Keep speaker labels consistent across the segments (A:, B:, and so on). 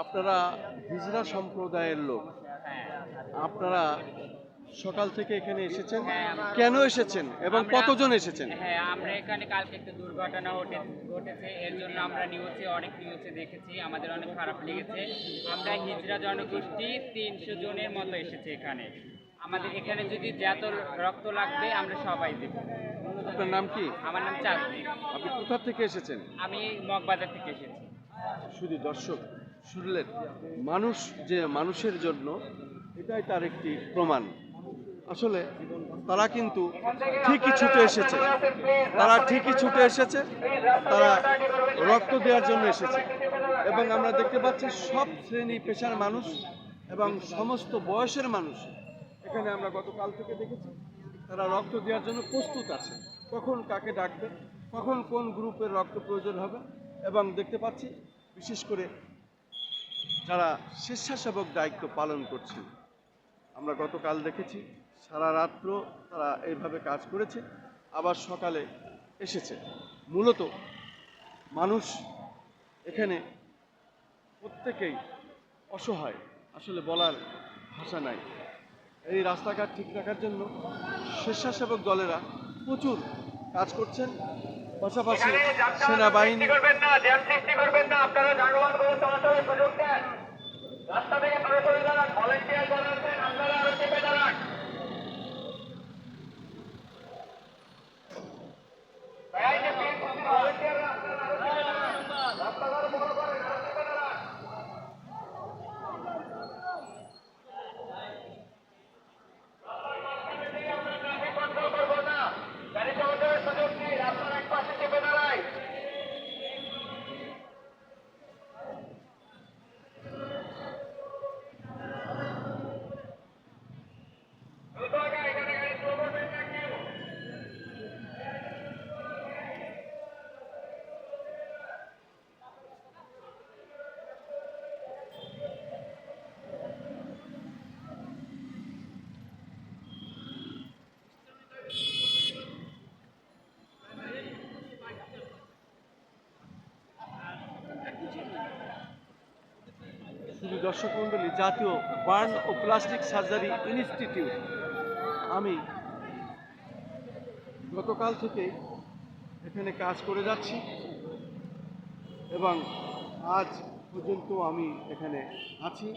A: আপনারা হিজরা সম্প্রদায়ের লোক।
B: হ্যাঁ
A: আপনারা সকাল থেকে এখানে এসেছেন?
B: হ্যাঁ,
A: কেন এসেছেন এবং কতজন এসেছেন?
B: হ্যাঁ আমরা এখানে কালকে একটা দুর্ঘটনা ঘটে- ঘটেছে। এর জন্য আমরা নিউজে অনেক নিউজে দেখেছি। আমাদের অনেক খারাপ লেগেছে। আমরা হিজড়া জনগোষ্ঠী তিনশো জনের মতো এসেছে এখানে। আমাদের এখানে যদি যত রক্ত লাগবে আমরা সবাই দেব।
A: আপনার নাম কি?
B: আমার নাম চাঁদনি।
A: আপনি কোথা থেকে এসেছেন?
B: আমি মগবাজার থেকে এসেছি।
A: শুধু দর্শক। শুনলেন, মানুষ যে মানুষের জন্য, এটাই তার একটি প্রমাণ। আসলে তারা কিন্তু ঠিকই ছুটে এসেছে। তারা ঠিকই ছুটে এসেছে, তারা রক্ত দেওয়ার জন্য এসেছে। এবং আমরা দেখতে পাচ্ছি সব শ্রেণি পেশার মানুষ এবং সমস্ত বয়সের মানুষ। এখানে আমরা গতকাল থেকে দেখেছি, তারা রক্ত দেওয়ার জন্য প্রস্তুত আছে। কখন কাকে ডাকবে, কখন কোন গ্রুপের রক্ত প্রয়োজন হবে, এবং দেখতে পাচ্ছি, বিশেষ করে যারা স্বেচ্ছাসেবক দায়িত্ব পালন করছেন আমরা গতকাল দেখেছি সারা রাত্র তারা এইভাবে কাজ করেছে আবার সকালে এসেছে। মূলত মানুষ এখানে প্রত্যেকেই অসহায় আসলে বলার ভাষা নাই। এই রাস্তাঘাট ঠিক রাখার জন্য স্বেচ্ছাসেবক দলেরা প্রচুর কাজ করছেন পাশাপাশি সেনাবাহিনী
C: করবেন না করবেন না আপনারা যানবাহন কোনো চলাচলের সুযোগ দেন রাস্তা থেকে সরে সরে দাঁড়ান ভলেন্টিয়ার যারা আছেন আপনারা আরও চেপে দাঁড়ান এই যে PNCC ভলেন্টিয়াররা আপনারা আরও চেপে দাঁড়ান। রাস্তাঘাট বড় করেন, আরও চেপে দাঁড়ান। আমরা ট্রাফিক কন্ট্রোল করব না গাড়ি চলাচলের সুযোগ নেই রাস্তার এক পাশে চেপে দাঁড়ায় দ্রুত আগান, এখানে গাড়ি স্লো করবেন না কেউ।
A: শুধু দর্শক জাতীয় বার্ন ও প্লাস্টিক সার্জারি ইনস্টিটিউট। আমি গতকাল থেকে এখানে কাজ করে যাচ্ছি এবং আজ পর্যন্ত আমি এখানে আছি।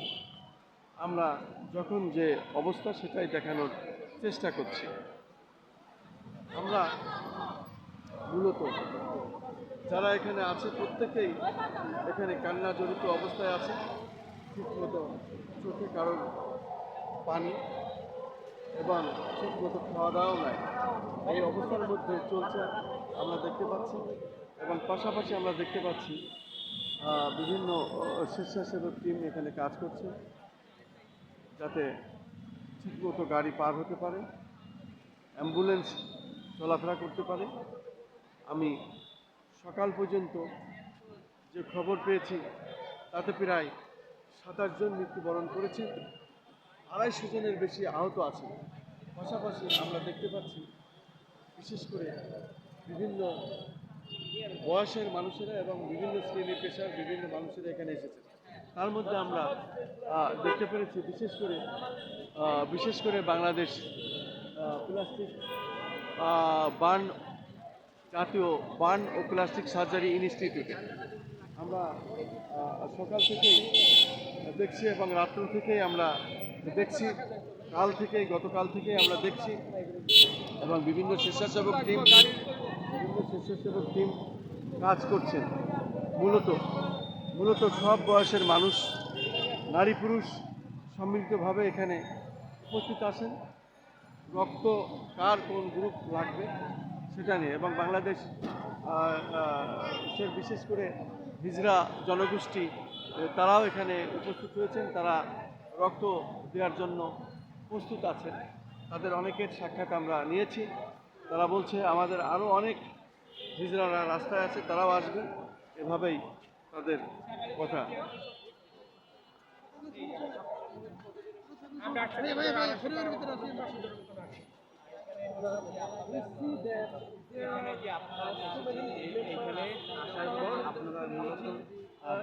A: আমরা যখন যে অবস্থা সেটাই দেখানোর চেষ্টা করছি। আমরা মূলত যারা এখানে আছে প্রত্যেকেই এখানে কান্না জড়িত অবস্থায় আছে। ঠিকমতো চোখে কারণ পানি এবং ঠিকমতো খাওয়া দাওয়াও নাই। এই অবস্থার মধ্যে চলছে আমরা দেখতে পাচ্ছি এবং পাশাপাশি আমরা দেখতে পাচ্ছি বিভিন্ন স্বেচ্ছাসেবক টিম এখানে কাজ করছে যাতে ঠিকমতো গাড়ি পার হতে পারে, অ্যাম্বুলেন্স চলাফেরা করতে পারে। আমি সকাল পর্যন্ত যে খবর পেয়েছি তাতে প্রায় সাতাশ জন মৃত্যুবরণ করেছে, আড়াইশো জনের বেশি আহত আছে। পাশাপাশি আমরা দেখতে পাচ্ছি, বিশেষ করে বিভিন্ন বয়সের মানুষেরা এবং বিভিন্ন শ্রেণি পেশার বিভিন্ন মানুষেরা এখানে এসেছে। তার মধ্যে আমরা দেখতে পেরেছি বিশেষ করে বিশেষ করে বাংলাদেশ প্লাস্টিক বার্ন জাতীয় বার্ন ও প্লাস্টিক সার্জারি ইনস্টিটিউটে। আমরা সকাল থেকেই দেখছি এবং রাত্র থেকেই আমরা দেখছি, কাল থেকেই, গতকাল থেকেই আমরা দেখছি এবং বিভিন্ন স্বেচ্ছাসেবক টিম, বিভিন্ন স্বেচ্ছাসেবক টিম কাজ করছেন। মূলত মূলত সব বয়সের মানুষ, নারী পুরুষ সম্মিলিতভাবে এখানে উপস্থিত আছেন। রক্ত কার কোন গ্রুপ লাগবে সেটা নিয়ে এবং বাংলাদেশ বিশেষ করে হিজরা জনগোষ্ঠী তারাও এখানে উপস্থিত হয়েছেন। তারা রক্ত দেওয়ার জন্য প্রস্তুত আছেন। তাদের অনেকের সাক্ষাৎ আমরা নিয়েছি। তারা বলছে, আমাদের আরও অনেক হিজড়ারা রাস্তায় আছে, তারাও আসবে এভাবেই তাদের কথা
B: যে আপনারা এখানে আসার পর আপনারা মূলত আহ, ভলেন্টিয়ার দায়িত্ব আমরা করেছি, সেই দায়িত্ব হয়তো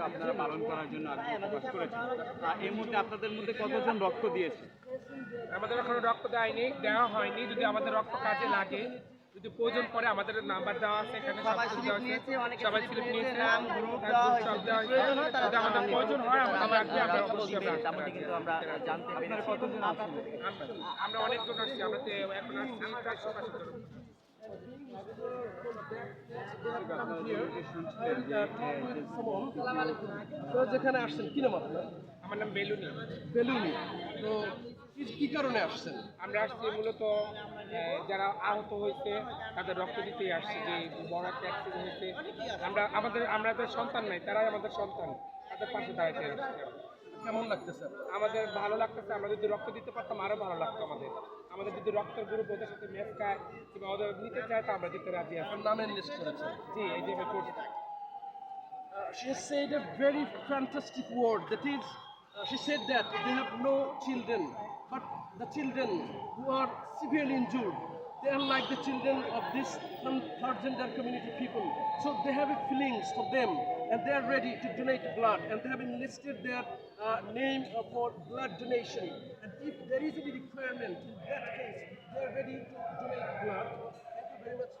B: আপনারা পালন করার জন্য প্রকাশ করেছেন। আর এই মুহূর্তে আপনাদের মধ্যে কতজন রক্ত দিয়েছে?
D: আমাদের এখনও রক্ত দেয়নি দেওয়া হয়নি। যদি আমাদের রক্ত কাজে লাগে যদি প্রয়োজন পড়ে আমাদের নাম্বার দেওয়া আছে এখানে সবাই স্লিপ নিয়েছে হ্যাঁ, গ্রুপ দেওয়া হয়েছে। যদি আমাদের প্রয়োজন হয় আমরা অবশ্যই আমরা
E: কিন্তু আমরা জানতে
B: আপনারা
D: আমরা- আমরা অনেকজন আসছি আমরা তো এখন আসছি।
F: তো যেখানে আসছেন কি নাম আপনার?
D: আমার নাম বেলুনি।
F: বেলুনি। তো কি- কারণে আসছেন?
D: আমরা আসছি মূলত আহ, যারা আহত হয়েছে তাদের রক্ত দিতেই আসছি যে বড় একটা অ্যাক্সিডেন্ট হয়েছে। আমরা আমাদের আমরা তো সন্তান নাই তারাই আমাদের সন্তান। তাদের পাশে দাঁড়াইতে।
F: কেমন লাগতেছে?
D: আমাদের ভালো লাগতেছে আমরা যদি রক্ত দিতে পারতাম আরও ভালো লাগতো আমাদের। আমাদের যদি রক্তের গ্রুপ ওদের সাথে ম্যাচ খায় কিংবা ওদের নিতে চায় তা আমরা দিতে রাজি আছি
F: নামের লিস্ট করেছে
D: জি এই যে আমি করছি
F: Uh, she said a very fantastic word that is uh, she said that they have no children but the children who are severely injured they are like the children of this non- third gender community people. So they have feelings for them and they are ready to donate blood and they have enlisted their uh, name for blood donation. And if there is any requirement in that case they are ready to donate blood. Thank you very much.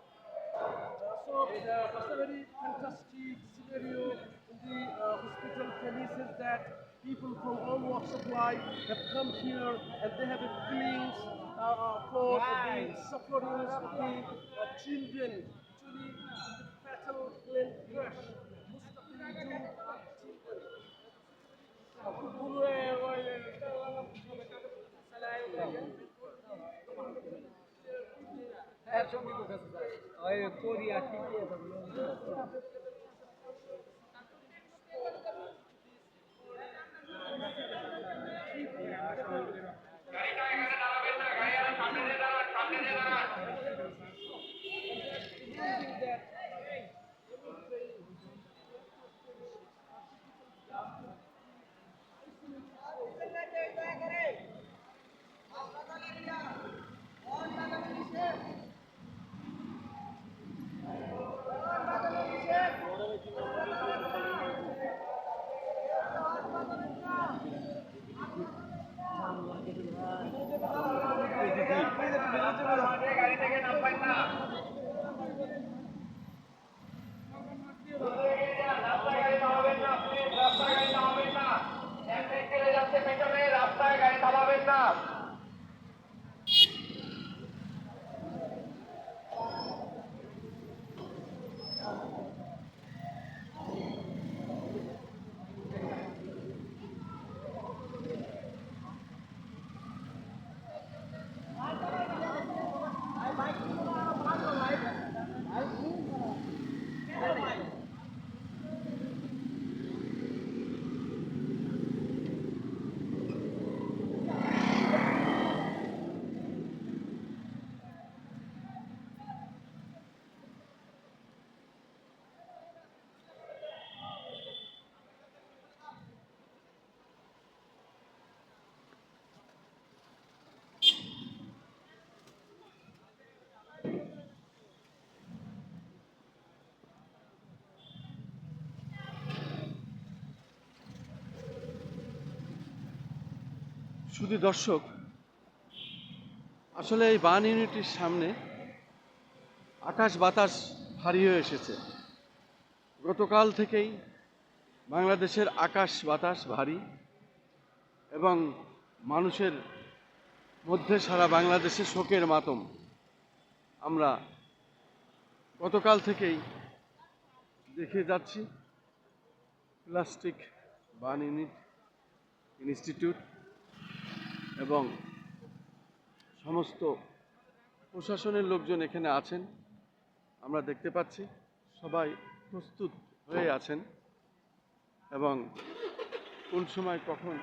F: So uh, it's a very fantastic scenario in the uh, hospital premises that people from all walks of life have come here and they have feelings uh, for the supporting the children, actually
C: battle Glenn Crush,
A: শুধু দর্শক, আসলে এই বান ইউনিটির সামনে আকাশ বাতাস ভারী হয়ে এসেছে। গতকাল থেকেই বাংলাদেশের আকাশ বাতাস ভারী এবং মানুষের মধ্যে সারা বাংলাদেশে শোকের মাতম। আমরা গতকাল থেকেই দেখে যাচ্ছি প্লাস্টিক বান ইউনিট ইনস্টিটিউট। এবং সমস্ত প্রশাসনের লোকজন এখানে আছেন। আমরা দেখতে পাচ্ছি, সবাই প্রস্তুত হয়ে আছেন এবং কোন সময় কখন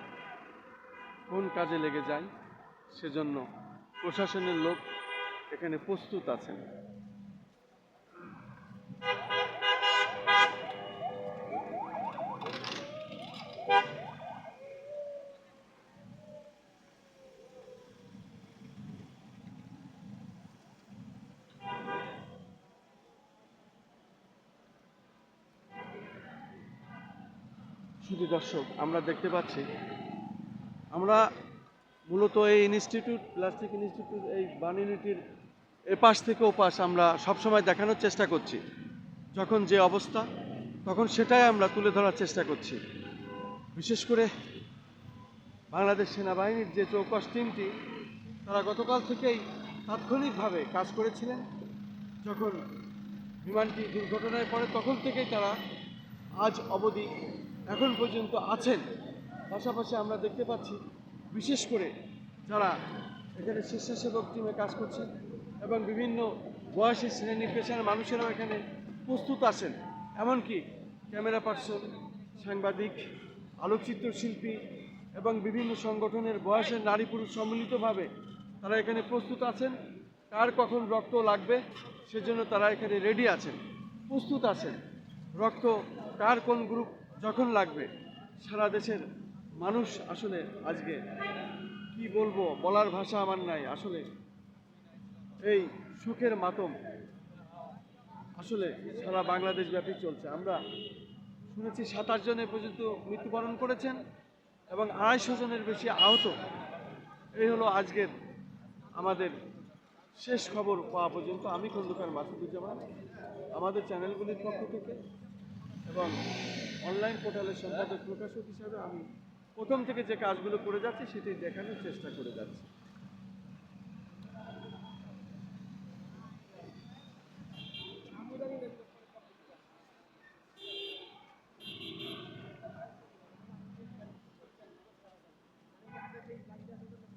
A: কোন কাজে লেগে যায়, সেজন্য প্রশাসনের লোক এখানে প্রস্তুত আছেন। শুধু দর্শক, আমরা দেখতে পাচ্ছি, আমরা মূলত এই ইনস্টিটিউট প্লাস্টিক ইনস্টিটিউট এই বান ইউনিটির এপাশ থেকে ওপাশ আমরা সবসময় দেখানোর চেষ্টা করছি। যখন যে অবস্থা, তখন সেটাই আমরা তুলে ধরার চেষ্টা করছি। বিশেষ করে বাংলাদেশ সেনাবাহিনীর যে চৌকস টিমটি, তারা গতকাল থেকেই তাৎক্ষণিকভাবে কাজ করেছিলেন। যখন বিমানটি দুর্ঘটনায় পড়ে, তখন থেকেই তারা আজ অবধি এখন পর্যন্ত আছেন। পাশাপাশি আমরা দেখতে পাচ্ছি, বিশেষ করে যারা এখানে স্বেচ্ছাসেবক টিমে কাজ করছেন এবং বিভিন্ন বয়সী শ্রেণি পেশার মানুষেরাও এখানে প্রস্তুত আছেন। এমনকি ক্যামেরা পার্সন, সাংবাদিক, আলোকচিত্র শিল্পী এবং বিভিন্ন সংগঠনের বয়সের নারী পুরুষ সম্মিলিতভাবে তারা এখানে প্রস্তুত আছেন। কার কখন রক্ত লাগবে সেজন্য তারা এখানে রেডি আছেন, প্রস্তুত আছেন। রক্ত কার কোন গ্রুপ যখন লাগবে, সারা দেশের মানুষ আসলে আজকে কি বলব, বলার ভাষা আমার নাই। আসলে এই সুখের মাতম আসলে সারা বাংলাদেশ ব্যাপী চলছে। আমরা শুনেছি সাতাশ জন এ পর্যন্ত মৃত্যুবরণ করেছেন এবং আড়াইশো জনের বেশি আহত। এই হলো আজকের আমাদের শেষ খবর পাওয়া পর্যন্ত। আমি খন্দকার মাসুদুজ্জামান, আমাদের চ্যানেলগুলির পক্ষ থেকে এবং অনলাইন পোর্টালের সম্পাদক প্রকাশক হিসাবে আমি প্রথম থেকে যে কাজগুলো করে যাচ্ছি, সেটি দেখানোর চেষ্টা করে যাচ্ছি Thank you.